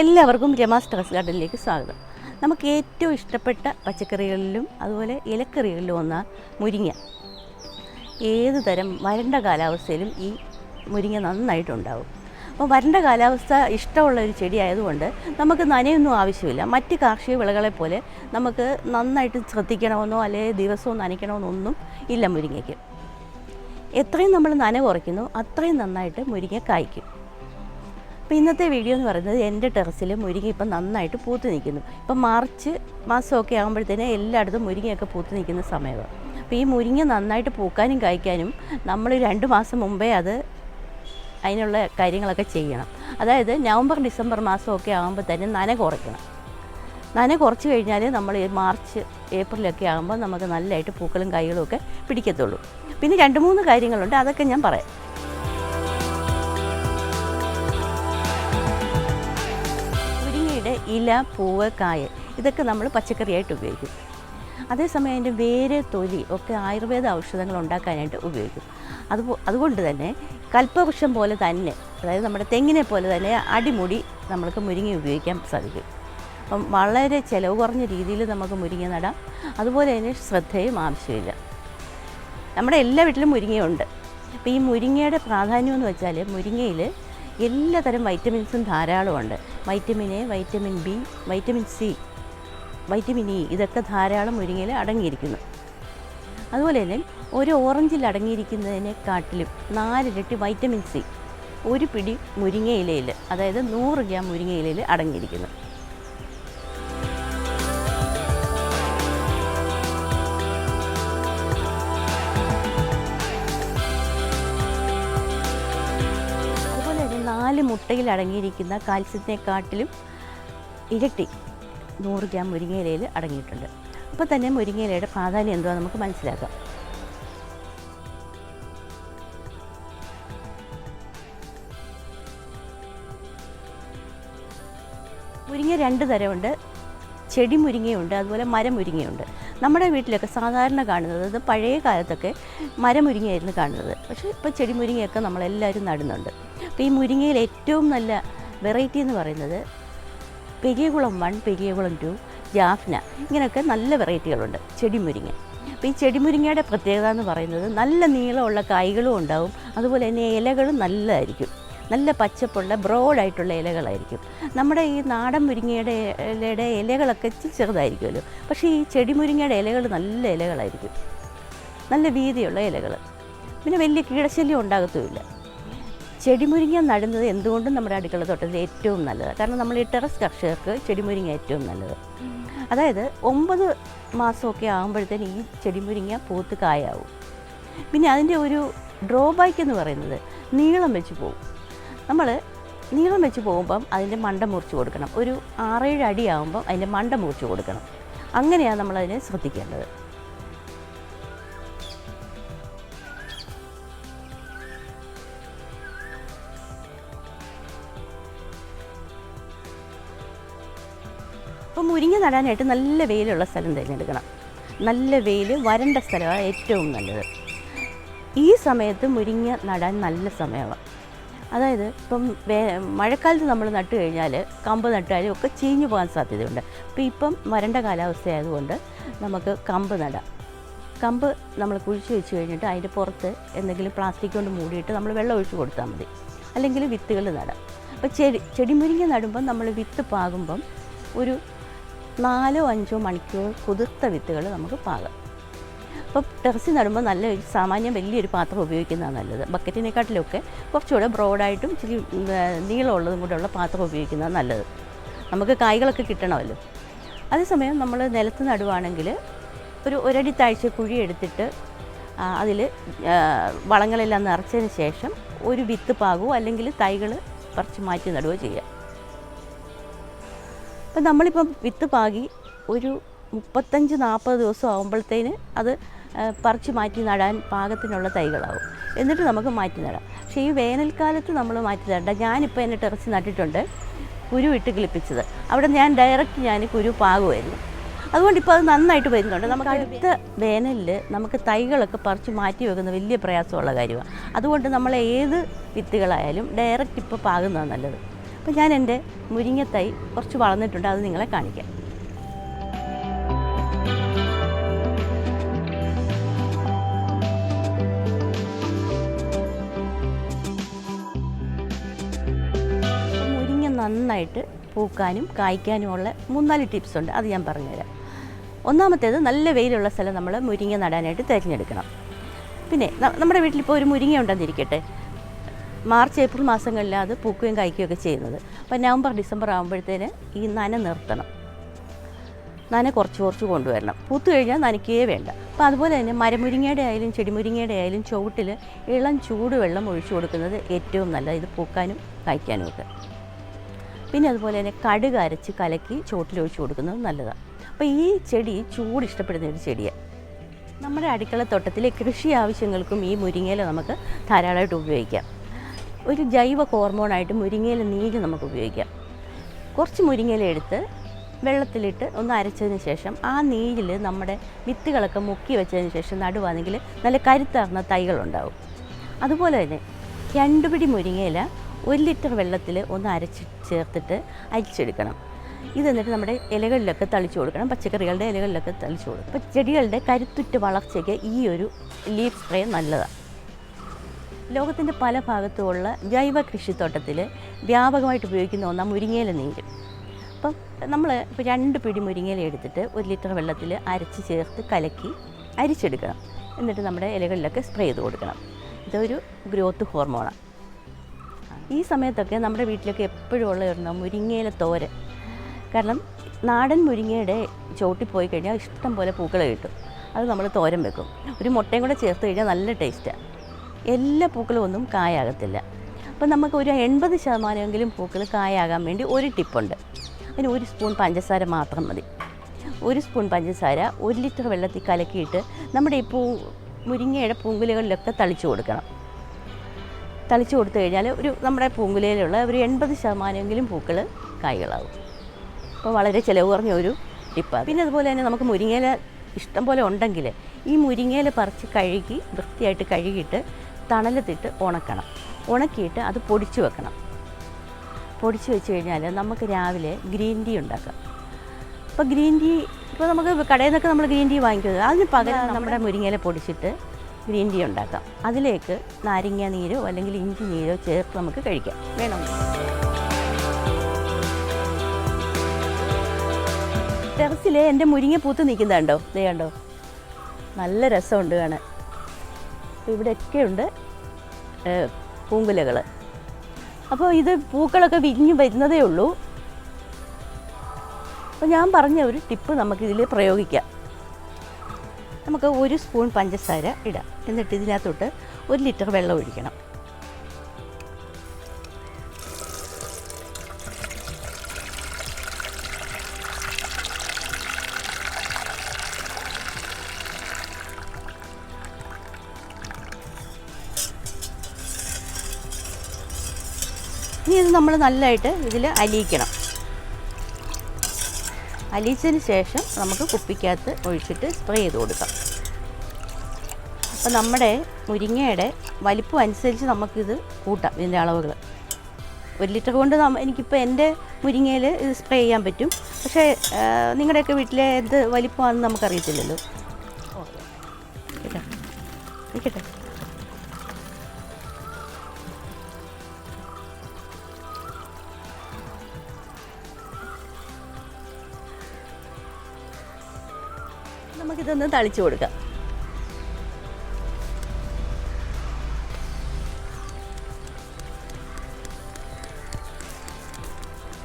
എല്ലാവർക്കും രമാസ് ടെറസ് ഗാർഡനിലേക്ക് സ്വാഗതം. നമുക്ക് ഏറ്റവും ഇഷ്ടപ്പെട്ട പച്ചക്കറികളിലും അതുപോലെ ഇലക്കറികളിലും ഒന്നാണ് മുരിങ്ങ. ഏത് തരം വരണ്ട കാലാവസ്ഥയിലും ഈ മുരിങ്ങ നന്നായിട്ടുണ്ടാവും. അപ്പോൾ വരണ്ട കാലാവസ്ഥ ഇഷ്ടമുള്ള ഒരു ചെടി ആയതുകൊണ്ട് നമുക്ക് നനയൊന്നും ആവശ്യമില്ല. മറ്റ് കാർഷിക വിളകളെ പോലെ നമുക്ക് നന്നായിട്ട് ശ്രദ്ധിക്കണമെന്നോ അല്ലെങ്കിൽ ദിവസവും നനയ്ക്കണമെന്നൊന്നും ഇല്ല മുരിങ്ങയ്ക്ക്. എത്രയും നമ്മൾ നന കുറയ്ക്കുന്നു അത്രയും നന്നായിട്ട് മുരിങ്ങ കായ്ക്കും. അപ്പോൾ ഇന്നത്തെ വീഡിയോ എന്ന് പറയുന്നത് എന്റെ ടെറസിൽ മുരിങ്ങ ഇപ്പം നന്നായിട്ട് പൂത്ത് നിൽക്കുന്നു. ഇപ്പം മാർച്ച് മാസമൊക്കെ ആകുമ്പോഴത്തേന് എല്ലായിടത്തും മുരിങ്ങയൊക്കെ പൂത്ത് നിൽക്കുന്ന സമയമാണ്. അപ്പോൾ ഈ മുരിങ്ങ നന്നായിട്ട് പൂക്കാനും കായ്ക്കാനും നമ്മൾ രണ്ട് മാസം മുമ്പേ അത് അതിനുള്ള കാര്യങ്ങളൊക്കെ ചെയ്യണം. അതായത് നവംബർ ഡിസംബർ മാസമൊക്കെ ആകുമ്പോൾ തന്നെ നന കുറയ്ക്കണം. നന കുറച്ച് കഴിഞ്ഞാൽ നമ്മൾ മാർച്ച് ഏപ്രിലൊക്കെ ആകുമ്പോൾ നമുക്ക് നല്ലതായിട്ട് പൂക്കളും കായ്കളും ഒക്കെ പിടിക്കത്തുള്ളൂ. പിന്നെ രണ്ട് മൂന്ന് കാര്യങ്ങളുണ്ട് അതൊക്കെ ഞാൻ പറയാം. ഇല പൂവ് കായ് ഇതൊക്കെ നമ്മൾ പച്ചക്കറിയായിട്ട് ഉപയോഗിക്കും. അതേസമയം അതിന്റെ വേര് തൊലി ഒക്കെ ആയുർവേദ ഔഷധങ്ങൾ ഉണ്ടാക്കാനായിട്ട് ഉപയോഗിക്കും. അതുപോ അതുകൊണ്ട് തന്നെ കൽപ്പവൃക്ഷം പോലെ തന്നെ അതായത് നമ്മുടെ തെങ്ങിനെ പോലെ തന്നെ അടിമുടി നമ്മൾക്ക് മുരിങ്ങ ഉപയോഗിക്കാൻ സാധിക്കും. അപ്പം വളരെ ചിലവ് കുറഞ്ഞ രീതിയിൽ നമുക്ക് മുരിങ്ങ നടാം. അതുപോലെ തന്നെ ശ്രദ്ധയും ആവശ്യമില്ല. നമ്മുടെ എല്ലാ വീട്ടിലും മുരിങ്ങയുണ്ട്. അപ്പോൾ ഈ മുരിങ്ങയുടെ പ്രാധാന്യം എന്ന് വെച്ചാൽ മുരിങ്ങയിൽ എല്ലാതരം വൈറ്റമിൻസും ധാരാളമുണ്ട്. Vitamin A vitamin B vitamin C vitamin E ഇതൊക്കെ ധാരാളം മുരിങ്ങയിൽ അടങ്ങിയിരിക്കുന്നു. അതുപോലെ തന്നെ ഒരു ഓറഞ്ചിൽ അടങ്ങിയിരിക്കുന്നതിനെക്കാട്ടിലും നാലിരട്ടി വൈറ്റമിൻ സി ഒരു പിടി മുരിങ്ങയിലയിൽ അതായത് നൂറ് ഗ്രാം മുരിങ്ങയിലയിൽ അടങ്ങിയിരിക്കുന്നു. മുട്ടയിൽ അടങ്ങിയിരിക്കുന്ന കാൽസ്യത്തിനെക്കാട്ടിലും ഇരട്ടി നൂറ് ഗ്രാം മുരിങ്ങയിലയിൽ അടങ്ങിയിട്ടുണ്ട്. അപ്പോൾ തന്നെ മുരിങ്ങയിലയുടെ പ്രാധാന്യം എന്തുവാ നമുക്ക് മനസ്സിലാക്കാം. മുരിങ്ങ രണ്ട് തരമുണ്ട്. ചെടി മുരിങ്ങയുണ്ട് അതുപോലെ മരമുരിങ്ങയുണ്ട് നമ്മുടെ വീട്ടിലൊക്കെ സാധാരണ കാണുന്നത് അത് പഴയ കാലത്തൊക്കെ മരമുരിങ്ങയായിരുന്നു കാണുന്നത്. പക്ഷേ ഇപ്പോൾ ചെടി മുരിങ്ങയൊക്കെ നമ്മളെല്ലാവരും നടുന്നുണ്ട്. അപ്പോൾ ഈ മുരിങ്ങയിൽ ഏറ്റവും നല്ല വെറൈറ്റി എന്ന് പറയുന്നത് പെരിയകുളം വൺ പെരിയകുളം ടു ജാഫ്ന ഇങ്ങനെയൊക്കെ നല്ല വെറൈറ്റികളുണ്ട് ചെടി മുരിങ്ങ. അപ്പോൾ ഈ ചെടി മുരിങ്ങയുടെ പ്രത്യേകത എന്ന് പറയുന്നത് നല്ല നീളമുള്ള കായ്കളും ഉണ്ടാവും അതുപോലെ തന്നെ ഇലകളും നല്ലതായിരിക്കും. നല്ല പച്ചപ്പുള്ള ബ്രോഡായിട്ടുള്ള ഇലകളായിരിക്കും. നമ്മുടെ ഈ നാടൻ മുരിങ്ങയുടെ ഇലയുടെ ഇലകളൊക്കെ ഇച്ചിരി ചെറുതായിരിക്കുമല്ലോ. പക്ഷേ ഈ ചെടി മുരിങ്ങയുടെ ഇലകൾ നല്ല ഇലകളായിരിക്കും. നല്ല വീതിയുള്ള ഇലകൾ. പിന്നെ വലിയ കീടശല്യം ഉണ്ടാകത്തുമില്ല. ചെടിമുരിങ്ങ നടുന്നത് എന്തുകൊണ്ടും നമ്മുടെ അടുക്കള തോട്ടത്തിൽ ഏറ്റവും നല്ലത്. കാരണം നമ്മൾ ഈ ടെറസ് കർഷകർക്ക് ചെടിമുരിങ്ങ ഏറ്റവും നല്ലത്. അതായത് ഒമ്പത് മാസമൊക്കെ ആകുമ്പോഴത്തേന് ഈ ചെടിമുരിങ്ങ പൂത്ത് കായാവും. പിന്നെ അതിന്റെ ഒരു ഡ്രോബാക്ക് എന്ന് പറയുന്നത് നീളം വെച്ച് പോകും നമ്മൾ നീളം വെച്ച് പോകുമ്പം അതിന്റെ മണ്ട മുറിച്ച് കൊടുക്കണം. ഒരു ആറേഴ് അടിയാകുമ്പം അതിന്റെ മണ്ട മുറിച്ച് കൊടുക്കണം. അങ്ങനെയാണ് നമ്മളതിനെ ശ്രദ്ധിക്കേണ്ടത്. അപ്പോൾ മുരിങ്ങ നടാനായിട്ട് നല്ല വെയിലുള്ള സ്ഥലം തിരഞ്ഞെടുക്കണം. നല്ല വെയിൽ വരണ്ട സ്ഥലമാണ് ഏറ്റവും നല്ലത്. ഈ സമയത്ത് മുരിങ്ങ നടാൻ നല്ല സമയമാണ്. അതായത് ഇപ്പം വേ മഴക്കാലത്ത് നമ്മൾ നട്ട് കഴിഞ്ഞാൽ കമ്പ് നട്ടാലും ഒക്കെ ചീഞ്ഞു പോകാൻ സാധ്യതയുണ്ട്. അപ്പോൾ ഇപ്പം വരണ്ട കാലാവസ്ഥ ആയതുകൊണ്ട് നമുക്ക് കമ്പ് നടാം. കമ്പ് നമ്മൾ കുഴിച്ച് വെച്ച് കഴിഞ്ഞിട്ട് അതിന്റെ പുറത്ത് എന്തെങ്കിലും പ്ലാസ്റ്റിക് കൊണ്ട് മൂടിയിട്ട് നമ്മൾ വെള്ളം ഒഴിച്ച് കൊടുത്താൽ മതി. അല്ലെങ്കിൽ വിത്തുകൾ നടാം. അപ്പോൾ ചെടി ചെടിമുരിങ്ങ നടുമ്പം നമ്മൾ വിത്ത് പാകുമ്പം ഒരു നാലോ അഞ്ചോ മണിക്കൂർ കുതിർത്ത വിത്തുകൾ നമുക്ക് പാകാം. അപ്പോൾ ടെറസിൽ നടുമ്പോൾ നല്ല സാമാന്യം വലിയൊരു പാത്രം ഉപയോഗിക്കുന്നതാണ് നല്ലത്. ബക്കറ്റിനെക്കാട്ടിലൊക്കെ കുറച്ചുകൂടെ ബ്രോഡായിട്ടും ഇച്ചിരി നീളമുള്ളതും കൂടെ ഉള്ള പാത്രം ഉപയോഗിക്കുന്നതാണ് നല്ലത്. നമുക്ക് കായ്കളൊക്കെ കിട്ടണമല്ലോ. അതേസമയം നമ്മൾ നിലത്ത് നടുവാണെങ്കിൽ ഒരു ഒരടി താഴ്ച കുഴി എടുത്തിട്ട് അതിൽ വളങ്ങളെല്ലാം നിറച്ചതിന് ശേഷം ഒരു വിത്ത് പാകുവോ അല്ലെങ്കിൽ തൈകൾ പറിച്ച് മാറ്റി നടുകയോ ചെയ്യാം അപ്പം നമ്മളിപ്പം വിത്ത് പാകി ഒരു മുപ്പത്തഞ്ച് നാൽപ്പത് ദിവസം ആകുമ്പോഴത്തേന് അത് പറിച്ച് മാറ്റി നടാൻ പാകത്തിനുള്ള തൈകളാവും. എന്നിട്ട് നമുക്ക് മാറ്റി നടാം. പക്ഷേ ഈ വേനൽക്കാലത്ത് നമ്മൾ മാറ്റി നടണ്ട. ഞാനിപ്പോൾ എന്നെ ടെറസ് നട്ടിട്ടുണ്ട്. കുരു ഇട്ട് കിളിപ്പിച്ചത്. അവിടെ ഞാൻ ഡയറക്റ്റ് ഞാൻ കുരു പാകുമായിരുന്നു. അതുകൊണ്ട് ഇപ്പോൾ അത് നന്നായിട്ട് വരുന്നുണ്ട്. നമുക്ക് അടുത്ത വേനലിൽ നമുക്ക് തൈകളൊക്കെ പറിച്ച് മാറ്റി വെക്കുന്ന വലിയ പ്രയാസമുള്ള കാര്യമാണ്. അതുകൊണ്ട് നമ്മൾ ഏത് വിത്തുകളായാലും ഡയറക്റ്റ് ഇപ്പോൾ പാകുന്നതാണ് നല്ലത്. അപ്പോൾ ഞാൻ എന്റെ മുരിങ്ങത്തൈ കുറച്ച് വളർന്നിട്ടുണ്ട്. അത് നിങ്ങളെ കാണിക്കാം. നന്നായിട്ട് പൂക്കാനും കായ്ക്കാനും ഉള്ള മൂന്നാൽ ടിപ്സ് ഉണ്ട്. അത് ഞാൻ പറഞ്ഞുതരാം. ഒന്നാമത്തേത് നല്ല വെയിലുള്ള സ്ഥലം നമ്മൾ മുരിങ്ങ നടാനായിട്ട് തിരഞ്ഞെടുക്കണം. പിന്നെ നമ്മുടെ വീട്ടിലിപ്പോൾ ഒരു മുരിങ്ങ ഉണ്ടെന്നിരിക്കട്ടെ. മാർച്ച് ഏപ്രിൽ മാസങ്ങളിൽ അത് പൂക്കുകയും കായ്ക്കുകയും ഒക്കെ ചെയ്യുന്നത്. അപ്പോൾ നവംബർ ഡിസംബർ ആകുമ്പോഴത്തേന് ഈ നന നിർത്തണം. നന കുറച്ച് കുറച്ച് കൊണ്ടുവരണം. പൂത്തു കഴിഞ്ഞാൽ നനയ്ക്കുകയേ വേണ്ട. അപ്പോൾ അതുപോലെ തന്നെ മരമുരിങ്ങയുടെ ആയാലും ചെടിമുരിങ്ങയുടെ ആയാലും ചുവട്ടിൽ ഇളം ചൂടുവെള്ളം ഒഴിച്ചു കൊടുക്കുന്നത് ഏറ്റവും നല്ലത്. ഇത് പൂക്കാനും കായ്ക്കാനും ഒക്കെ. പിന്നെ അതുപോലെ തന്നെ കടുക് അരച്ച് കലക്കി ചോട്ടിലൊഴിച്ച് കൊടുക്കുന്നത് നല്ലതാണ്. അപ്പോൾ ഈ ചെടി ചൂട് ഇഷ്ടപ്പെടുന്ന ഒരു ചെടിയാണ് നമ്മുടെ അടുക്കള തോട്ടത്തിലെ കൃഷി ആവശ്യങ്ങൾക്കും ഈ മുരിങ്ങയില നമുക്ക് ധാരാളമായിട്ട് ഉപയോഗിക്കാം. ഒരു ജൈവ ഹോർമോണായിട്ട് മുരിങ്ങയില നീര് നമുക്ക് ഉപയോഗിക്കാം. കുറച്ച് മുരിങ്ങയില എടുത്ത് വെള്ളത്തിലിട്ട് ഒന്ന് അരച്ചതിന് ശേഷം ആ നീരിൽ നമ്മുടെ വിത്തുകളൊക്കെ മുക്കി വെച്ചതിന് ശേഷം നടുവാണെങ്കിൽ നല്ല കരുത്താർന്ന തൈകളുണ്ടാവും. അതുപോലെ തന്നെ രണ്ടുപിടി മുരിങ്ങയില ഒരു ലിറ്റർ വെള്ളത്തിൽ ഒന്ന് അരച്ച് ചേർത്തിട്ട് അരിച്ചെടുക്കണം. ഇത് എന്നിട്ട് നമ്മുടെ ഇലകളിലൊക്കെ തളിച്ചു കൊടുക്കണം. പച്ചക്കറികളുടെ ഇലകളിലൊക്കെ തളിച്ചു കൊടുക്കണം. അപ്പോൾ ചെടികളുടെ കരുത്തുറ്റ വളർച്ചയ്ക്ക് ഈ ഒരു ലീഫ് സ്പ്രേ നല്ലതാണ് ലോകത്തിന്റെ പല ഭാഗത്തുമുള്ള ജൈവ കൃഷിത്തോട്ടത്തിൽ വ്യാപകമായിട്ട് ഉപയോഗിക്കുന്ന ഒന്നാണ് മുരിങ്ങയില നീര്. അപ്പം നമ്മൾ ഇപ്പോൾ രണ്ട് പിടി മുരിങ്ങയില എടുത്തിട്ട് ഒരു ലിറ്റർ വെള്ളത്തിൽ അരച്ച് ചേർത്ത് കലക്കി അരിച്ചെടുക്കണം. എന്നിട്ട് നമ്മുടെ ഇലകളിലൊക്കെ സ്പ്രേ ചെയ്ത് കൊടുക്കണം. ഇതൊരു ഗ്രോത്ത് ഹോർമോണാണ് ഈ സമയത്തൊക്കെ നമ്മുടെ വീട്ടിലൊക്കെ എപ്പോഴും ഉള്ള ഒരെണ്ണം മുരിങ്ങയിലെ തോരൻ. കാരണം നാടൻ മുരിങ്ങയുടെ ചോട്ടിൽ പോയി കഴിഞ്ഞാൽ ഇഷ്ടം പോലെ പൂക്കൾ കിട്ടും. അത് നമ്മൾ തോരൻ വെക്കും. ഒരു മുട്ടയും കൂടെ ചേർത്ത് കഴിഞ്ഞാൽ നല്ല ടേസ്റ്റാണ് എല്ലാ പൂക്കളും ഒന്നും കായാകത്തില്ല. അപ്പം നമുക്ക് ഒരു എൺപത് ശതമാനമെങ്കിലും പൂക്കൾ കായാകാൻ വേണ്ടി ഒരു ടിപ്പുണ്ട്. അതിന് ഒരു സ്പൂൺ പഞ്ചസാര മാത്രം മതി. ഒരു സ്പൂൺ പഞ്ചസാര ഒരു ലിറ്റർ വെള്ളത്തിൽ കലക്കിയിട്ട് നമ്മുടെ ഈ പൂ മുരിങ്ങയുടെ പൂങ്കുലകളിലൊക്കെ തളിച്ചു കൊടുക്കണം. തളിച്ചു കൊടുത്തു കഴിഞ്ഞാൽ ഒരു നമ്മുടെ പൂങ്കുലയിലുള്ള ഒരു എൺപത് ശതമാനമെങ്കിലും പൂക്കൾ കായ്കളാവും. അപ്പോൾ വളരെ ചിലവ് കുറഞ്ഞ ഒരു ടിപ്പാണ് പിന്നെ അതുപോലെ തന്നെ നമുക്ക് മുരിങ്ങയില ഇഷ്ടം പോലെ ഉണ്ടെങ്കിൽ ഈ മുരിങ്ങയില പറിച്ച് കഴുകി വൃത്തിയായിട്ട് കഴുകിയിട്ട് തണലത്തിട്ട് ഉണക്കണം. ഉണക്കിയിട്ട് അത് പൊടിച്ചു വെക്കണം. പൊടിച്ചു വെച്ച് കഴിഞ്ഞാൽ നമുക്ക് രാവിലെ ഗ്രീൻ ടീ ഉണ്ടാക്കാം. അപ്പോൾ ഗ്രീൻ ടീ ഇപ്പോൾ നമുക്ക് കടയിൽ നിന്നൊക്കെ നമ്മൾ ഗ്രീൻ ടീ വാങ്ങിക്കുന്നത്. അതിന് പകരം നമ്മുടെ മുരിങ്ങയില പൊടിച്ചിട്ട് ഗ്രീൻ ടീ ഉണ്ടാക്കാം. അതിലേക്ക് നാരങ്ങ നീരോ അല്ലെങ്കിൽ ഇഞ്ചി നീരോ ചേർത്ത് നമുക്ക് കഴിക്കാം. വേണം. ടെറസിലെ എന്റെ മുരിങ്ങ പൂത്ത് നിൽക്കുന്നുണ്ടോ ദേ കണ്ടോ? നല്ല രസമുണ്ട് കാണാൻ. അപ്പോൾ ഇവിടെയൊക്കെ ഉണ്ട് പൂങ്കുലകൾ അപ്പോൾ ഇത് പൂക്കളൊക്കെ വിരിഞ്ഞ് വരുന്നതേ ഉള്ളൂ. അപ്പോൾ ഞാൻ പറഞ്ഞ ഒരു ടിപ്പ് നമുക്കിതിൽ പ്രയോഗിക്കാം. നമുക്ക് ഒരു സ്പൂൺ പഞ്ചസാര ഇടാം. എന്നിട്ട് ഇതിനകത്തോട്ട് ഒരു ലിറ്റർ വെള്ളം ഒഴിക്കണം. ഇനി ഇത് നമ്മൾ നല്ലതായിട്ട് ഇതിൽ അലിയിക്കണം. അലിയിച്ചതിന് ശേഷം നമുക്ക് കുപ്പിക്കകത്ത് ഒഴിച്ചിട്ട് സ്പ്രേ ചെയ്ത് കൊടുക്കാം. അപ്പോൾ നമ്മുടെ മുരിങ്ങയുടെ വലിപ്പം അനുസരിച്ച് നമുക്കിത് കൂട്ടാം ഇതിന്റെ അളവുകൾ. ഒരു ലിറ്റർ കൊണ്ട് എനിക്കിപ്പോൾ എന്റെ മുരിങ്ങയിൽ ഇത് സ്പ്രേ ചെയ്യാൻ പറ്റും. പക്ഷേ നിങ്ങളുടെയൊക്കെ വീട്ടിലെ എന്ത് വലിപ്പമാണെന്ന് നമുക്കറിയത്തില്ലല്ലോ. ഓക്കെ. കേട്ടോ? നമുക്കിതൊന്ന് തളിച്ചു കൊടുക്കാം.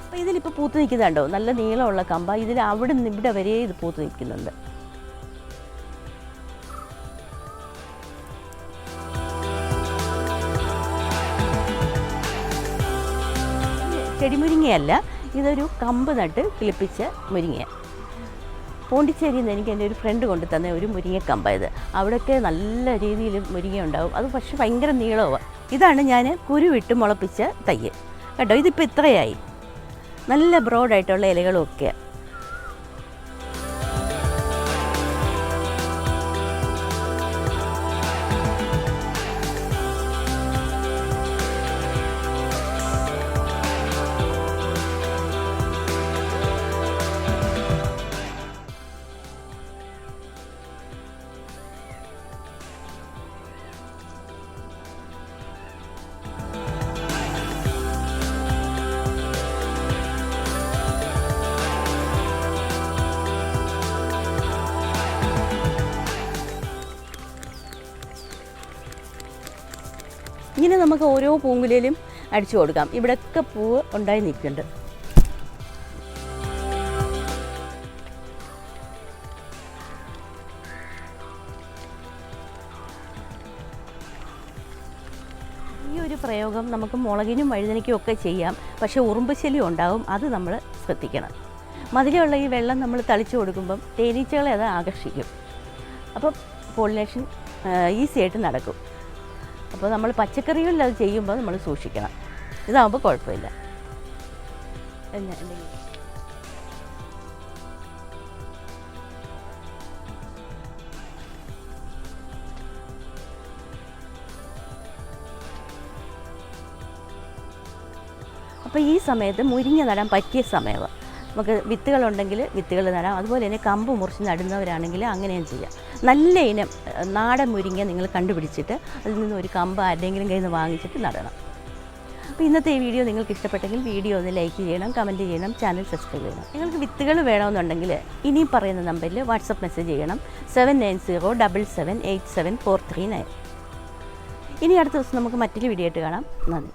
അപ്പോൾ ഇതിലിപ്പോൾ പൂത്ത് നിൽക്കുന്നുണ്ടോ നല്ല നീളമുള്ള കമ്പ. ഇതിൽ അവിടെ നിന്ന് ഇവിടെ വരെ ഇത് പൂത്ത് നിൽക്കുന്നുണ്ട്. ചെടിമുരിങ്ങയല്ല ഇതൊരു കമ്പ് നട്ട് കിളിപ്പിച്ച മുരിങ്ങ പോണ്ടിച്ചേരിയിൽ നിന്ന് എനിക്ക് എന്റെ ഒരു ഫ്രണ്ട് കൊണ്ട് തന്ന ഒരു മുരിങ്ങക്കമ്പായത് അവിടെയൊക്കെ നല്ല രീതിയിൽ മുരിങ്ങ ഉണ്ടാവും അത് പക്ഷേ ഭയങ്കര നീളമാണ് ഇതാണ് ഞാൻ കുരുവിട്ട് മുളപ്പിച്ച തയ്യ് കേട്ടോ ഇതിപ്പോൾ ഇത്രയായി. നല്ല ബ്രോഡായിട്ടുള്ള ഇലകളും നമുക്ക് ഓരോ പൂങ്കുലയിലും അടിച്ചു കൊടുക്കാം. ഇവിടെയൊക്കെ പൂവ് ഉണ്ടായി നിൽക്കുന്നുണ്ട്. ഈ ഒരു പ്രയോഗം നമുക്ക് മുളകിനും വഴുതനയ്ക്കും ഒക്കെ ചെയ്യാം. പക്ഷേ ഉറുമ്പ് ശല്യം ഉണ്ടാവും. അത് നമ്മൾ ശ്രദ്ധിക്കണം. മതിലുള്ള ഈ വെള്ളം നമ്മൾ തളിച്ചു കൊടുക്കുമ്പം തേനീച്ചകളെ അത് ആകർഷിക്കും. അപ്പം പോളിനേഷൻ ഈസിയായിട്ട് നടക്കും. അപ്പോൾ നമ്മൾ പച്ചക്കറികളിൽ അത് ചെയ്യുമ്പോൾ നമ്മൾ സൂക്ഷിക്കണം. ഇതാകുമ്പോൾ കുഴപ്പമില്ല. അപ്പോൾ ഈ സമയത്ത് മുരിങ്ങ നടാൻ പറ്റിയ സമയമാണ്. നമുക്ക് വിത്തുകളുണ്ടെങ്കിൽ വിത്തുകൾ നടാം. അതുപോലെ തന്നെ കമ്പ് മുറിച്ച് നടുന്നവരാണെങ്കിൽ അങ്ങനെയും ചെയ്യാം. നല്ല ഇനം നാടൻ മുരിങ്ങ നിങ്ങൾ കണ്ടുപിടിച്ചിട്ട് അതിൽ നിന്ന് ഒരു കമ്പ് ആരുടെയെങ്കിലും കയ്യിൽ നിന്ന് വാങ്ങിച്ചിട്ട് നടണം. അപ്പോൾ ഇന്നത്തെ ഈ വീഡിയോ നിങ്ങൾക്ക് ഇഷ്ടപ്പെട്ടെങ്കിൽ വീഡിയോ ഒന്ന് ലൈക്ക് ചെയ്യണം കമന്റ് ചെയ്യണം ചാനൽ സബ്സ്ക്രൈബ് ചെയ്യണം. നിങ്ങൾക്ക് വിത്തുകൾ വേണമെന്നുണ്ടെങ്കിൽ ഇനി പറയുന്ന നമ്പറിൽ വാട്സപ്പ് മെസ്സേജ് ചെയ്യണം. Seven nine zero double seven eight seven four three nine. ഇനി അടുത്ത ദിവസം നമുക്ക് മറ്റൊരു വീഡിയോ ആയിട്ട് കാണാം. നന്ദി.